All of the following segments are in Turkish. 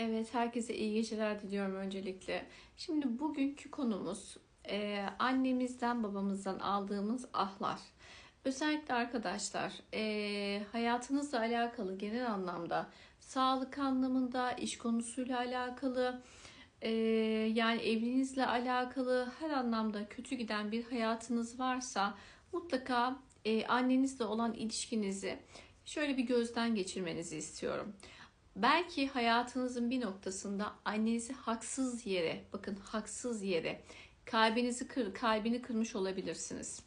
Evet, herkese iyi geceler diliyorum öncelikle. Şimdi bugünkü konumuz e, annemizden babamızdan aldığımız ahlar. Özellikle arkadaşlar e, hayatınızla alakalı genel anlamda sağlık anlamında, iş konusuyla alakalı, e, yani evliliğinizle alakalı her anlamda kötü giden bir hayatınız varsa mutlaka e, annenizle olan ilişkinizi şöyle bir gözden geçirmenizi istiyorum. Belki hayatınızın bir noktasında annenizi haksız yere, bakın haksız yere kalbinizi kır, kalbini kırmış olabilirsiniz.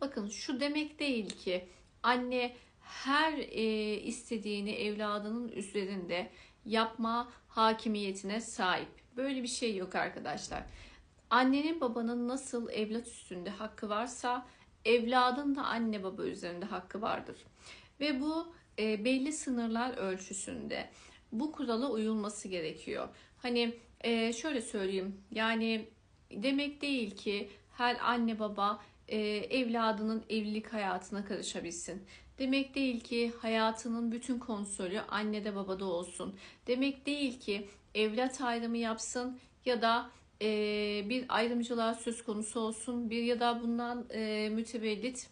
Bakın şu demek değil ki anne her e, istediğini evladının üzerinde yapma hakimiyetine sahip. Böyle bir şey yok arkadaşlar. Annenin babanın nasıl evlat üstünde hakkı varsa evladın da anne baba üzerinde hakkı vardır. Ve bu e, belli sınırlar ölçüsünde bu kurala uyulması gerekiyor. Hani e, şöyle söyleyeyim yani demek değil ki her anne baba e, evladının evlilik hayatına karışabilsin. Demek değil ki hayatının bütün kontrolü annede babada olsun. Demek değil ki evlat ayrımı yapsın ya da e, bir ayrımcılığa söz konusu olsun bir ya da bundan e, mütevellit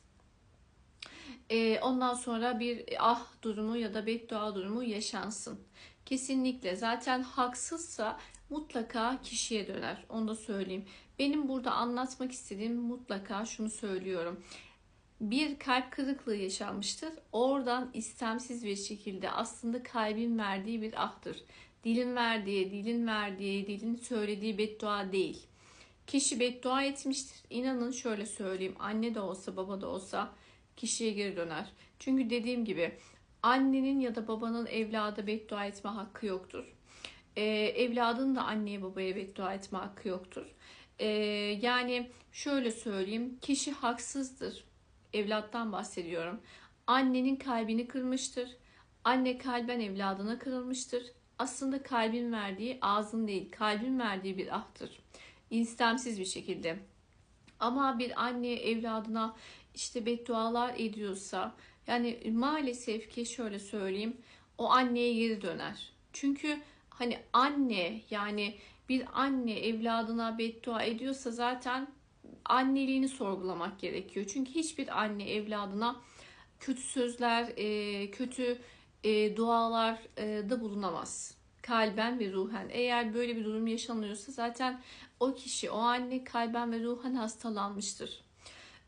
e, ondan sonra bir ah durumu ya da beddua durumu yaşansın. Kesinlikle zaten haksızsa mutlaka kişiye döner. Onu da söyleyeyim. Benim burada anlatmak istediğim mutlaka şunu söylüyorum. Bir kalp kırıklığı yaşanmıştır. Oradan istemsiz bir şekilde aslında kalbin verdiği bir ahdır. Dilin verdiği, dilin verdiği, dilin söylediği beddua değil. Kişi beddua etmiştir. İnanın şöyle söyleyeyim. Anne de olsa, baba da olsa kişiye geri döner. Çünkü dediğim gibi annenin ya da babanın evlada beddua etme hakkı yoktur. Ee, evladın da anneye babaya beddua etme hakkı yoktur. Ee, yani şöyle söyleyeyim kişi haksızdır. Evlattan bahsediyorum. Annenin kalbini kırmıştır. Anne kalben evladına kırılmıştır. Aslında kalbin verdiği ağzın değil kalbin verdiği bir ahtır. İstemsiz bir şekilde. Ama bir anne evladına işte beddualar ediyorsa yani maalesef ki şöyle söyleyeyim o anneye geri döner. Çünkü hani anne yani bir anne evladına beddua ediyorsa zaten anneliğini sorgulamak gerekiyor. Çünkü hiçbir anne evladına kötü sözler, kötü dualar da bulunamaz. Kalben ve ruhen. Eğer böyle bir durum yaşanıyorsa zaten o kişi, o anne kalben ve ruhen hastalanmıştır.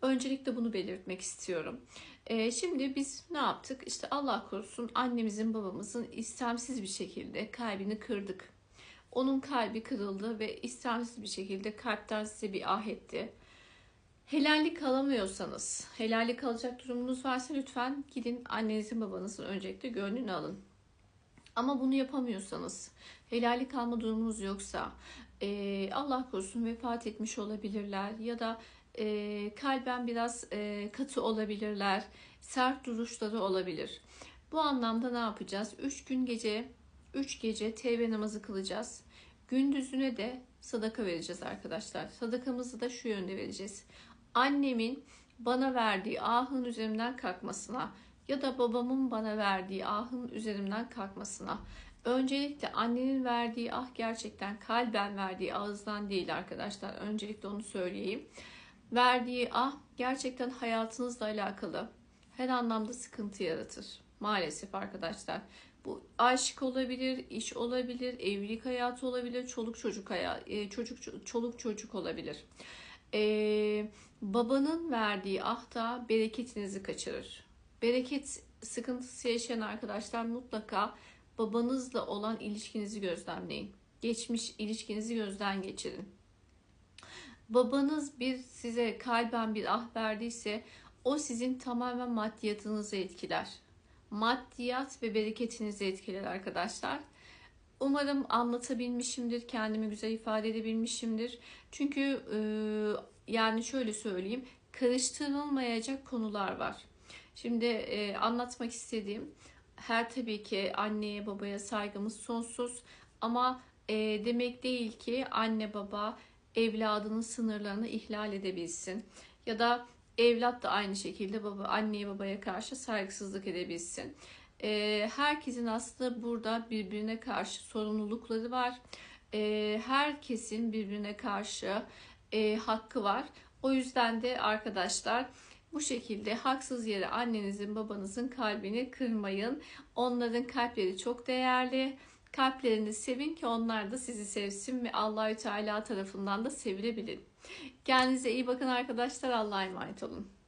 Öncelikle bunu belirtmek istiyorum. Ee, şimdi biz ne yaptık? İşte Allah korusun annemizin babamızın istemsiz bir şekilde kalbini kırdık. Onun kalbi kırıldı ve istemsiz bir şekilde kalpten size bir ah etti. Helallik alamıyorsanız, helallik alacak durumunuz varsa lütfen gidin annenizin babanızın öncelikle gönlünü alın. Ama bunu yapamıyorsanız, helallik alma durumunuz yoksa, Allah korusun vefat etmiş olabilirler ya da e, kalben biraz e, katı olabilirler, sert duruşları olabilir. Bu anlamda ne yapacağız? 3 gün gece, 3 gece tevbe namazı kılacağız. Gündüzüne de sadaka vereceğiz arkadaşlar. Sadakamızı da şu yönde vereceğiz. Annemin bana verdiği ahın üzerimden kalkmasına ya da babamın bana verdiği ahın üzerimden kalkmasına. Öncelikle annenin verdiği ah gerçekten kalben verdiği ağızdan değil arkadaşlar. Öncelikle onu söyleyeyim verdiği ah gerçekten hayatınızla alakalı her anlamda sıkıntı yaratır. Maalesef arkadaşlar. Bu aşk olabilir, iş olabilir, evlilik hayatı olabilir, çoluk çocuk hayat, e, çocuk çoluk çocuk olabilir. Ee, babanın verdiği ah da bereketinizi kaçırır. Bereket sıkıntısı yaşayan arkadaşlar mutlaka babanızla olan ilişkinizi gözlemleyin. Geçmiş ilişkinizi gözden geçirin babanız bir size kalben bir ah verdiyse o sizin tamamen maddiyatınızı etkiler. Maddiyat ve bereketinizi etkiler arkadaşlar. Umarım anlatabilmişimdir, kendimi güzel ifade edebilmişimdir. Çünkü yani şöyle söyleyeyim, karıştırılmayacak konular var. Şimdi e, anlatmak istediğim her tabii ki anneye babaya saygımız sonsuz ama e, demek değil ki anne baba evladının sınırlarını ihlal edebilsin. Ya da evlat da aynı şekilde baba anneye babaya karşı saygısızlık edebilsin. E, herkesin aslında burada birbirine karşı sorumlulukları var. E, herkesin birbirine karşı e, hakkı var. O yüzden de arkadaşlar bu şekilde haksız yere annenizin babanızın kalbini kırmayın. Onların kalpleri çok değerli. Kalplerini sevin ki onlar da sizi sevsin ve Allahü Teala tarafından da sevilebilin. Kendinize iyi bakın arkadaşlar. Allah'a emanet olun.